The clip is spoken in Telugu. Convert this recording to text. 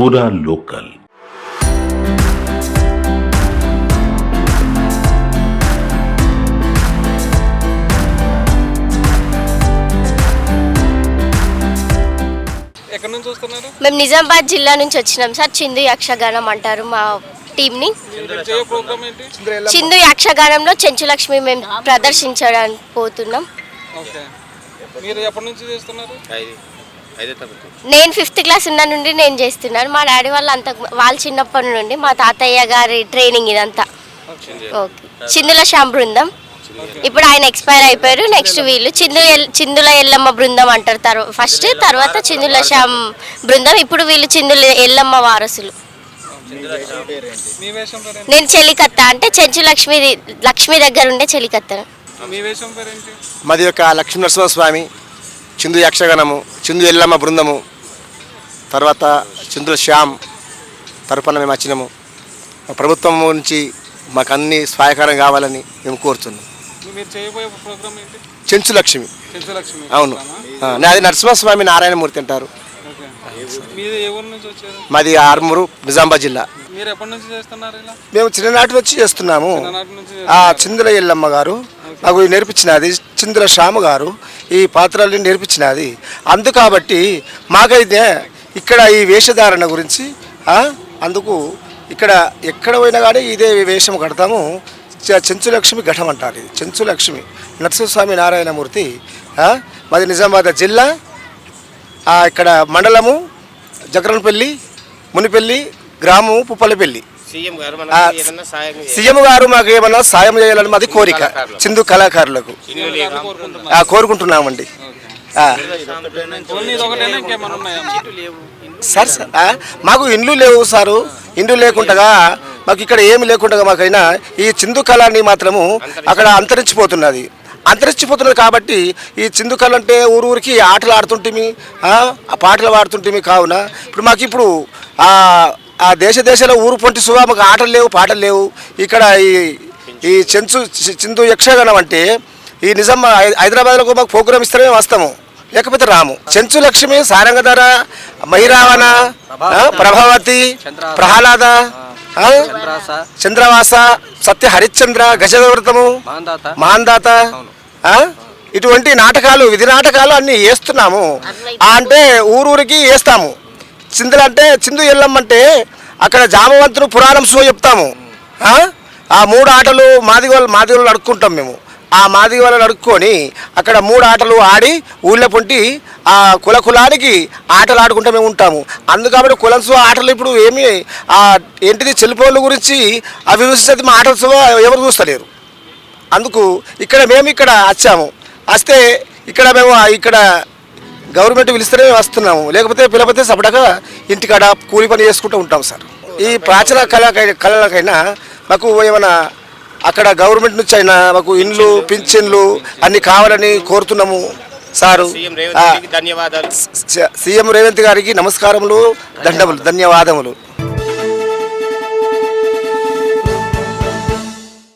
పూరా లోకల్ ఎక్కడి నుంచి వస్తున్నారు? మేము నిజామాబాద్ జిల్లా నుంచి వచ్చినాం సార్. చిందు యక్షగానం అంటారు మా టీంని మీరు చేయే ప్రోగ్రామ్ ఏంటి? చిందు యక్షగానంలో చెంచులక్ష్మి మేము ప్రదర్శించడానికి పోతున్నాం. ఓకే. మీరు ఎప్పటి నుంచి చేస్తున్నారు? ఐదు. ఐదో తరగతి నేను ఫిఫ్త్ క్లాస్ ఉన్న నుండి నేను చేస్తున్నాను. మా డాడీ వాళ్ళు అంత వాళ్ళు చిన్నప్పటి నుండి మా తాతయ్య గారి ట్రైనింగ్ ఇదంతా. ఓకే. చిందుల శ్యామ్ బృందం. ఇప్పుడు ఆయన ఎక్స్పైర్ అయిపోయారు. నెక్స్ట్ వీళ్ళు చిందు ఎల్- చిందుల ఎల్లమ్మ బృందం అంటారు తర్వాత ఫస్ట్ తర్వాత చిందుల శ్యామ్ బృందం. ఇప్పుడు వీళ్ళు చిందుల ఎల్లమ్మ వారసులు. మీ వేషం పేరు నేను చెలికత్త అంటే చెంచు లక్ష్మి లక్ష్మి దగ్గర ఉండే చెలికత్తను. ఏంటి మీ వేషం పేరు ఏంటి మాది యొక్క లక్ష్మీ నరసింహస్వామి చిందు యక్షగణము చిందు ఎల్లమ్మ బృందము తర్వాత చిందుల శ్యామ్ తరపున మేము వచ్చినాము. మా ప్రభుత్వం నుంచి మాకు అన్ని సహాయకారం కావాలని మేము కోరుతున్నాం. మీరు చేయబోయే ప్రోగ్రామ్ ఏంటి? చెంచు లక్ష్మి చెంచులక్ష్మి అవును. నాది నరసింహస్వామి నారాయణమూర్తి అంటారు. నుంచి మాది ఆర్మూరు నిజామాబాద్ జిల్లా. మీరు ఎప్పటి నుంచి చేస్తున్నారు ఇలా? మేము చిన్ననాటి వచ్చి చేస్తున్నాము. చిన్ననాటి నుంచి ఆ చిందుల ఎల్లమ్మ గారు నాకు నేర్పించినది చిందుల శ్యామ గారు. ఈ పాత్రల్ని నేర్పించినది అందు. కాబట్టి మాకైతే ఇక్కడ ఈ వేషధారణ గురించి అందుకు ఇక్కడ ఎక్కడ పోయినా కానీ ఇదే వేషం కడతాము. చెంచులక్ష్మి ఘటం అంటారు ఇది. చెంచులక్ష్మి. నరసింహస్వామి నారాయణమూర్తి మాది నిజామాబాద్ జిల్లా. ఇక్కడ మండలము జగరన్పల్లి మునిపల్లి గ్రామము పుప్పలపల్లి. సీఎం గారు మాకు ఏమన్నా సాయం చేయాలని మాది కోరిక. చిందు కళాకారులకు. కోరుకుంటున్నామండి. సార్ సార్ మాకు ఇండ్లు లేవు సారు. ఇండ్లు లేకుండా మాకు ఇక్కడ ఏమి లేకుండా మాకైనా ఈ చిందు కళని మాత్రము అక్కడ అంతరించిపోతున్నది. అంతరించిపోతున్నది కాబట్టి ఈ చిందు కళ అంటే ఊరు ఊరికి ఆటలు ఆడుతుంటిమి పాటలు పాడుతుంటిమి కావున. ఇప్పుడు మాకు ఇప్పుడు ఆ దేశ దేశాల ఊరు పొంటి సువా మాకు ఆటలు లేవు పాటలు లేవు. ఇక్కడ ఈ ఈ చెంచు చిందు యక్షగానం అంటే ఈ నిజం హైదరాబాద్లో మాకు ప్రోగ్రామ్ ఇస్తేనే వస్తాము లేకపోతే రాము. చెంచు లక్ష్మి సారంగధర మహిరావణ ప్రభావతి. ప్రహ్లాద చంద్రవాస సత్య హరిశ్చంద్ర గజవ్రతము మాందాత. ఇటువంటి నాటకాలు విధి నాటకాలు అన్ని వేస్తున్నాము. అంటే ఊరూరికి వేస్తాము. చిందులు అంటే చిందు ఎల్లమ్మంటే అక్కడ జామవంతుడు పురాణం సో చెప్తాము. ఆ? మూడు ఆటలు మాదిగోళ్ళు మాదిగోళ్ళు అడుక్కుంటాం మేము. ఆ మాదిగోళ్ళని అడుక్కొని అక్కడ మూడు ఆటలు ఆడి ఊళ్ళో పొంటి ఆ కుల కులానికి ఆటలు ఆడుకుంటూ మేము ఉంటాము. అందుకబట్టి కాబట్టి ఆటలు ఇప్పుడు ఏమి ఆ ఏంటిది చెల్లిపోళ్ళ గురించి అభివృద్ధి మా ఆటలు ఎవరు చూస్తలేరు. అందుకు ఇక్కడ మేము ఇక్కడ వచ్చాము. వస్తే ఇక్కడ మేము ఇక్కడ గవర్నమెంట్ పిలిస్తేనే వస్తున్నాము. లేకపోతే పిలకపోతే సపడగా ఇంటికాడ కూలి పని చేసుకుంటూ ఉంటాం సార్. ఈ ప్రాచీన కళ కళలకైనా మాకు ఏమైనా అక్కడ గవర్నమెంట్ నుంచి అయినా మాకు ఇండ్లు పింఛన్లు అన్ని కావాలని కోరుతున్నాము సారు. ధన్యవాదాలు. సీఎం రేవంత్ గారికి నమస్కారములు దండములు ధన్యవాదములు.